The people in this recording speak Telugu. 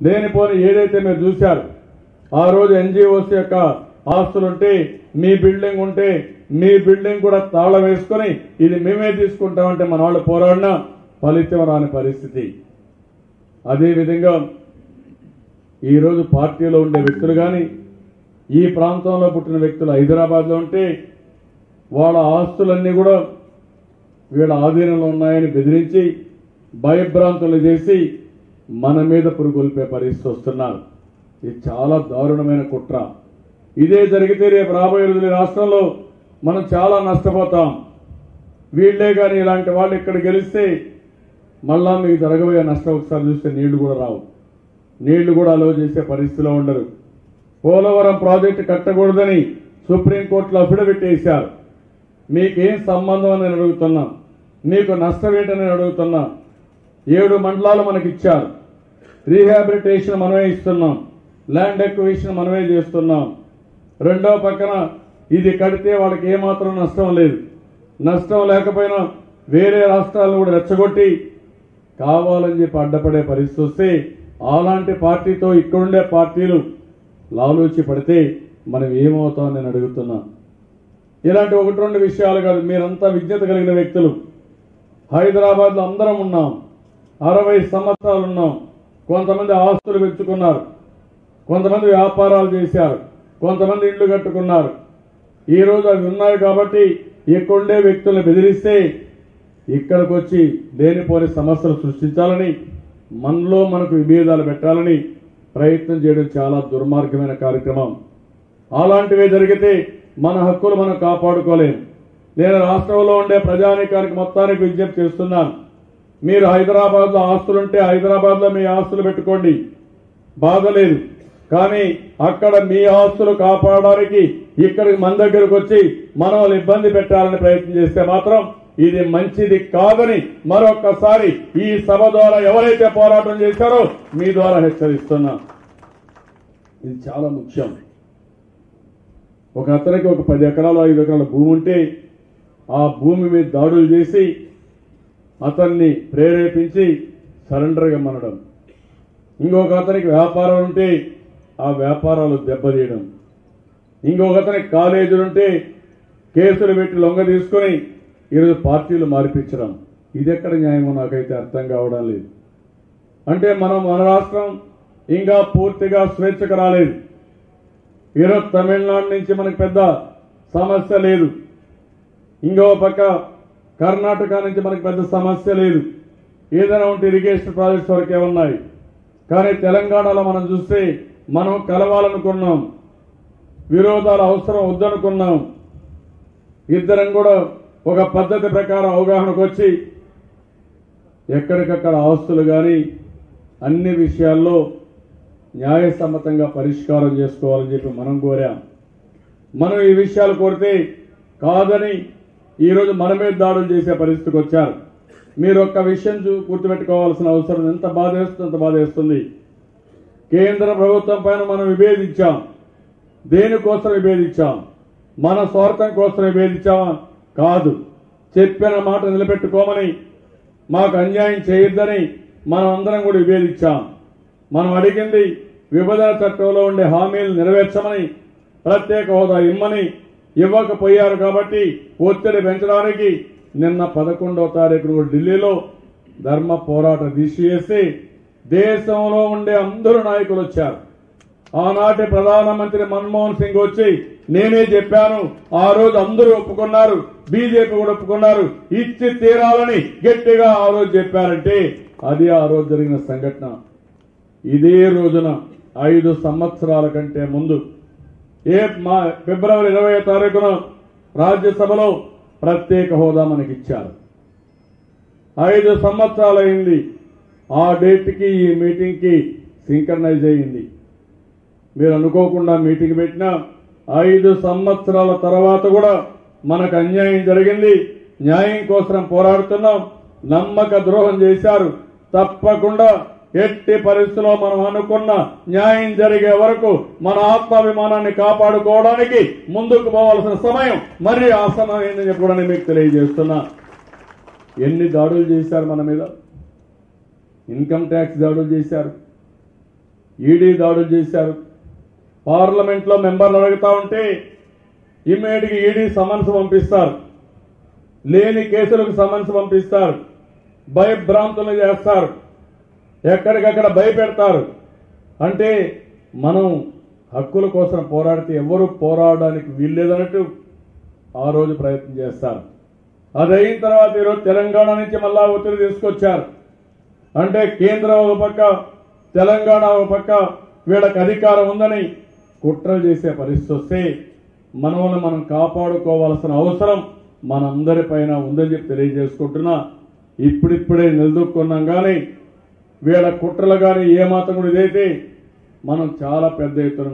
లేనిపోని ఏదైతే మీరు చూశారు ఆ రోజు ఎన్జిఓస్ యొక్క ఆస్తులుంటే మీ బిల్డింగ్ ఉంటే మీ బిల్డింగ్ కూడా తాళం వేసుకొని ఇది మేమే తీసుకుంటామంటే మన వాళ్ళు పోరాడినా ఫలితం రాని పరిస్థితి. అదేవిధంగా ఈరోజు పార్టీలో ఉండే వ్యక్తులు కానీ ఈ ప్రాంతంలో పుట్టిన వ్యక్తులు హైదరాబాద్లో ఉంటే వాళ్ళ ఆస్తులన్నీ కూడా వీళ్ళ ఆధీనంలో ఉన్నాయని బెదిరించి భయభ్రాంతులు చేసి మన మీద పురుగుల్పే పరిస్థితి వస్తున్నారు. ఇది చాలా దారుణమైన కుట్ర. ఇదే జరిగితే రేపు రాబోయే రోజులు రాష్ట్రంలో మనం చాలా నష్టపోతాం. వీళ్ళే కానీ ఇలాంటి వాళ్ళు ఇక్కడ గెలిస్తే మళ్ళా మీకు జరగబోయే నష్టం ఒకసారి చూస్తే నీళ్ళు కూడా రావు. నీళ్ళు కూడా అలో చేసే పరిస్థితిలో ఉండరు. పోలవరం ప్రాజెక్టు కట్టకూడదని సుప్రీంకోర్టులో అఫిడవిట్ వేశారు. మీకేం సంబంధం అని అడుగుతున్నాం. మీకు నష్టం ఏంటని అడుగుతున్నాం. ఏడు మండలాలు మనకి ఇచ్చారు రీహాబిలిటేషన్ మనమే ఇస్తున్నాం. ల్యాండ్ ఎక్వేషన్ మనమే చేస్తున్నాం. రెండో పక్కన ఇది కడితే వాళ్ళకి ఏమాత్రం నష్టం లేదు. నష్టం లేకపోయినా వేరే రాష్ట్రాలను కూడా రెచ్చగొట్టి కావాలని చెప్పి అడ్డపడే పరిస్థితి వస్తే అలాంటి పార్టీతో ఇక్కడుండే పార్టీలు లాలోచి పడితే మనం ఏమవుతాం నేను అడుగుతున్నా. ఇలాంటి ఒకటి రెండు విషయాలు కాదు. మీరంతా విజ్ఞత కలిగిన వ్యక్తులు. హైదరాబాద్లో అందరం ఉన్నాం. అరవై సంవత్సరాలు ఉన్నాం కొంతమంది ఆస్తులు పెంచుకున్నారు. కొంతమంది వ్యాపారాలు చేశారు. కొంతమంది ఇళ్ళు కట్టుకున్నారు. ఈ రోజు అవి ఉన్నాయి కాబట్టి ఇక్కడుండే వ్యక్తులను బెదిరిస్తే ఇక్కడికి వచ్చి లేనిపోని సమస్యలు సృష్టించాలని మనలో మనకు విభేదాలు పెట్టాలని ప్రయత్నం చేయడం చాలా దుర్మార్గమైన కార్యక్రమం. అలాంటివే జరిగితే మన హక్కులు మనం కాపాడుకోలేం. నేను రాష్ట్రంలో ఉండే ప్రజానీకానికి మొత్తానికి విజ్ఞప్తి చేస్తున్నాను. మీరు హైదరాబాద్లో ఆస్తులుంటే హైదరాబాద్లో మీ ఆస్తులు పెట్టుకోండి. బాధ లేదు. కానీ అక్కడ మీ ఆస్తులు కాపాడడానికి ఇక్కడికి మన దగ్గరకు వచ్చి మనం ఇబ్బంది పెట్టాలని ప్రయత్నం చేస్తే మాత్రం ఇది మంచిది కాదని మరొక్కసారి ఈ సభ ద్వారా ఎవరైతే పోరాటం చేశారో మీ ద్వారా హెచ్చరిస్తున్నా. ఇది చాలా ముఖ్యం. ఒక అతనికి ఒక పది ఎకరాలు ఐదు ఎకరాల భూమి ఉంటే ఆ భూమి మీద దాడులు చేసి అతన్ని ప్రేరేపించి సరెండర్ ఇమ్మనడం ఇంకొక అతనికి వ్యాపారం ఉంటే ఆ వ్యాపారాలు దెబ్బతీయడం. ఇంకొక అతనికి కాలేజీలు ఉంటే కేసులు పెట్టి లొంగ తీసుకొని ఈరోజు పార్టీలు మార్పించడం. ఇది ఎక్కడ న్యాయమో నాకైతే అర్థం కావడం లేదు. అంటే మనం మన రాష్ట్రం ఇంకా పూర్తిగా స్వేచ్ఛకు రాలేదు. ఈరోజు తమిళనాడు నుంచి మనకు పెద్ద సమస్య లేదు. ఇంకో పక్క కర్ణాటక నుంచి మనకు పెద్ద సమస్య లేదు. ఏదైనా ఉంటే ఇరిగేషన్ ప్రాజెక్ట్స్ వరకే ఉన్నాయి. కానీ తెలంగాణలో మనం చూస్తే మనం కలవాలనుకున్నాం. విరోధాలు అవసరం వద్దనుకున్నాం. ఇద్దరం కూడా ఒక పద్ధతి ప్రకారం అవగాహనకు వచ్చి ఎక్కడికక్కడ ఆస్తులు కానీ అన్ని విషయాల్లో న్యాయసమ్మతంగా పరిష్కారం చేసుకోవాలని చెప్పి మనం కోరాం. మనం ఈ విషయాలు కోరితే కాదని ఈరోజు మన మీద దాడులు చేసే పరిస్థితికి వచ్చారు. మీరు ఒక్క విషయం చూ గుర్తుపెట్టుకోవాల్సిన అవసరం ఎంత బాధేస్తుంది అంత బాధేస్తుంది. కేంద్ర ప్రభుత్వం పైన మనం విభేదించాం. దేనికోసం విభేదించాం? మన స్వార్థం కోసం విభేదించామా? కాదు. చెప్పిన మాట నిలబెట్టుకోమని మాకు అన్యాయం చేయొద్దని మనం అందరం కూడా విభేదించాం. మనం అడిగింది విభజన చట్టంలో ఉండే హామీలు నెరవేర్చమని ప్రత్యేక హోదా ఇమ్మని ఇవ్వకపోయారు కాబట్టి ఒత్తిడి పెంచడానికి నిన్న పదకొండవ తారీఖు ఢిల్లీలో ధర్మ పోరాటం తీసివేసి చేసి దేశంలో ఉండే అందరూ నాయకులు వచ్చారు. ఆనాటి ప్రధానమంత్రి మన్మోహన్ సింగ్ వచ్చి నేనే చెప్పాను ఆ రోజు అందరూ ఒప్పుకున్నారు బీజేపీ కూడా ఒప్పుకున్నారు ఇచ్చి తీరాలని గట్టిగా ఆ రోజు చెప్పారంటే అది ఆ రోజు జరిగిన సంఘటన. ఇదే రోజున ఐదు సంవత్సరాల కంటే ముందు ఏ మా ఫిబ్రవరి ఇరవై తారీఖున రాజ్యసభలో ప్రత్యేక హోదా మనకి ఇచ్చారు ఐదు సంవత్సరాలైంది ఆ డేట్కి ఈ మీటింగ్కి సింక్రనైజ్ అయింది మీరు అనుకోకుండా మీటింగ్ పెట్టినా ఐదు సంవత్సరాల తర్వాత కూడా మనకు అన్యాయం జరిగింది. న్యాయం కోసం పోరాడుతున్నాం. నమ్మక ద్రోహం చేశారు. తప్పకుండా ఎట్టి పరిస్థితిలో మనం అనుకున్న న్యాయం జరిగే వరకు మన ఆత్మాభిమానాన్ని కాపాడుకోవడానికి ముందుకు పోవాల్సిన సమయం మరీ ఆసనమైందని చెప్పడానికి కూడా నేను మీకు తెలియజేస్తున్నా. ఎన్ని దాడులు చేశారు మన మీద? ఇన్కమ్ ట్యాక్స్ దాడులు చేశారు. ఈడీ దాడులు చేశారు. పార్లమెంట్లో మెంబర్లు అడుగుతా ఉంటే ఇమ్మీడియట్గా ఈడీ సమన్స్ పంపిస్తారు. లేని కేసులకు సమన్స్ పంపిస్తారు. భయభ్రాంతులు చేస్తారు. ఎక్కడికక్కడ భయపెడతారు. అంటే మనం హక్కుల కోసం పోరాడితే ఎవరు పోరాడడానికి వీల్లేదన్నట్టు ఆ రోజు ప్రయత్నం చేస్తారు. అది అయిన తర్వాత ఈరోజు తెలంగాణ నుంచి మళ్ళా ఒత్తిడి తీసుకొచ్చారు. అంటే కేంద్రం ఒక పక్క తెలంగాణ ఒక పక్క వీళ్ళకి అధికారం ఉందని కుట్రలు చేసే పరిస్థితి వస్తే మనల్ని మనం కాపాడుకోవాల్సిన అవసరం మనందరిపైన ఉందని చెప్పి తెలియజేసుకుంటున్నా. ఇప్పుడిప్పుడే నిలదొక్కున్నాం కానీ వీళ్ళ కుట్రలు కానీ ఏమాత్రం కూడా ఇదైతే మనం చాలా పెద్ద ఎత్తున